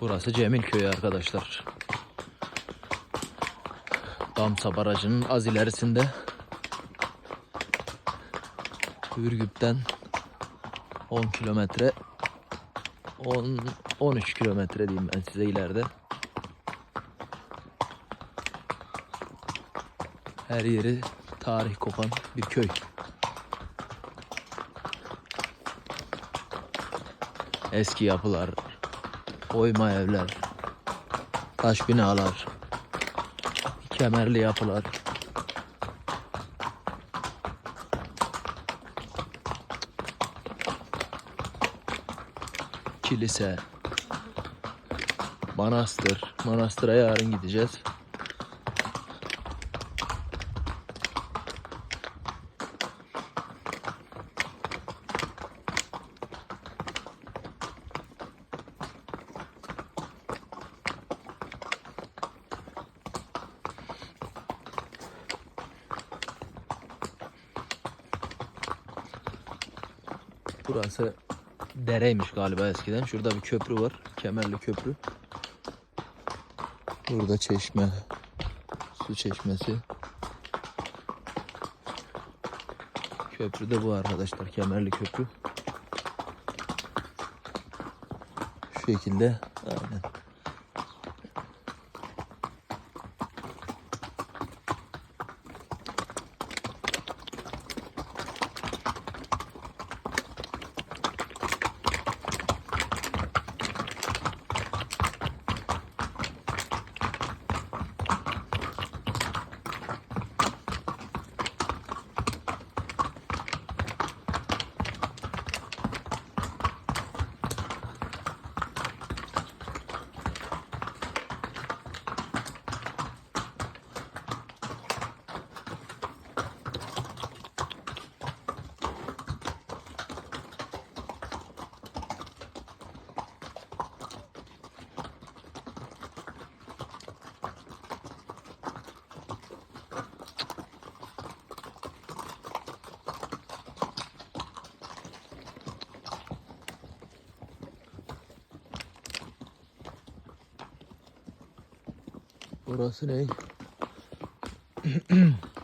Burası Cemil Köyü arkadaşlar. Damsa Barajı'nın az ilerisinde. Ürgüp'ten 10 kilometre 10 13 kilometre diyeyim ben size ileride. Her yeri tarih kopan bir köy. Eski yapılar, oyma evler, taş binalar, kemerli yapılar. Kilise, manastır. Manastıra yarın gideceğiz. Burası dereymiş galiba eskiden. Şurada bir köprü var. Kemerli köprü. Burada çeşme. Su çeşmesi. Köprü de bu arkadaşlar. Kemerli köprü. Şu şekilde. Aynen. Burası ne?